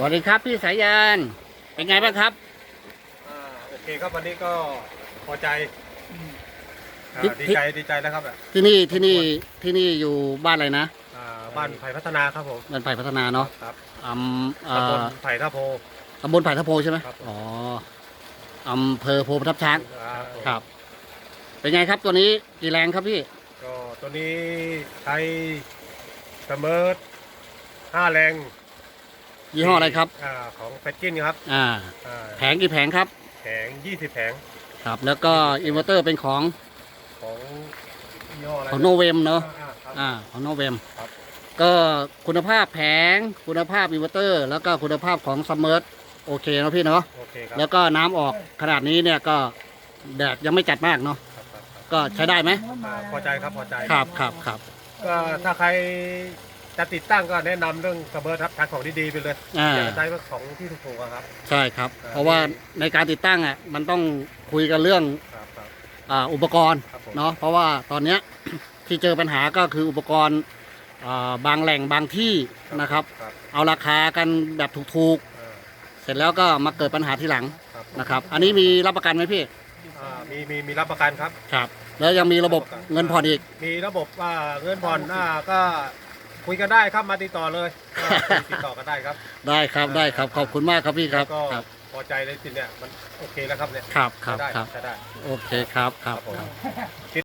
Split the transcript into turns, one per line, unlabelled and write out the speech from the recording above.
วัสดีครับพี่สายยานเป็นไงบ้างครับ
อ่าโอเคครับวันนี้ก็พอใจอ่า
ที่
ดีใจดีใจนะครับอะ
ที่นี่ที่นี่ที่นี่อยู่บ้านอะไรนะ
อ่าบ้านไผ่พัฒนาครับผม
บ้านไผ่พัฒนาเนาะ
ครับ
อำเอ่
ตำบล
อ
ไผ่ท่าโพ
ตำบลไผ่ทะโพใช่ไหม
ครับผม
อ๋ออำเภอโพประทับช้าง
อ่า
ครับ เป็นไงครับตัวนี้กี่แรงครับพี่
ก็ตัวนี้ใช้เสมอห้าแรง
ยี่ห้ออะไรครับ
อ่าของแฟตกินครับ
อ่า
อ่า
แผงกี่แผงครับ
แผงยี่สิบแผง
ครับ แล้วก็อินเวอร์เตอร์เป็นของ
ของยี่ห้ออะไร
ของโนเวมเนาะ
อ่าครับ
อ่าของโนเวม
ครับ
ก็คุณภาพแผงคุณภาพอินเวอร์เตอร์ แล้วก็คุณภาพของซัมเมอร์โอเคเนาะพี่เนาะ
โอเคครับ
แล้วก็น้ำออกขนาดนี้เนี่ยก็แดดยังไม่จัดมากเนาะ
ครับครับครับ
ก็ใช้ได้ไหม
อ่าพอใจครับพอใจ
ครับครับครับ
ก็ถ้าใคร จะติดตั้งก็แนะนำเรื่องเสมอทับทางของดีๆไปเลย
อ่า
อย่าใช้ของที่ถูกๆอะครับ
ใช่ครับ
อ่า
เพราะว่าในการติดตั้งอะมันต้องคุยกันเรื่อง
ครับครับ
อ่าอุปกรณ์
ครับผม
เนาะเพราะว่าตอนเนี้ย ที่เจอปัญหาก็คืออุปกรณ์อ่าบางแหล่งบางที่นะครับ
ครับ
เอาราคากันแบบถูก
อ่า
ๆ เสร็จแล้วก็มาเกิดปัญหาทีหลัง
ครับ
นะครับ อันนี้มีรับประกันไหมพี่
อ่ามีมีมีรับประกันครับ
ครับ แล้วยังมีระบบเงินผ่อนอีก
มีระบบว่าเงินผ่อนอ่าก็ คุยกันได้ครับมาติดต่อเลยก็คุยติดต่อกันได้ครับ
ได้ครับได้ครับขอบคุณมากครับพี่ครับ
แล้วก็
ครับ
พอใจเลยสิเนี่ยมันโอเคแล้วครับเนี่ย
ครับครับ
ใช้ได้
ครับ
ใช้ได้
โอเคครับครับ
ครับผม
ครับ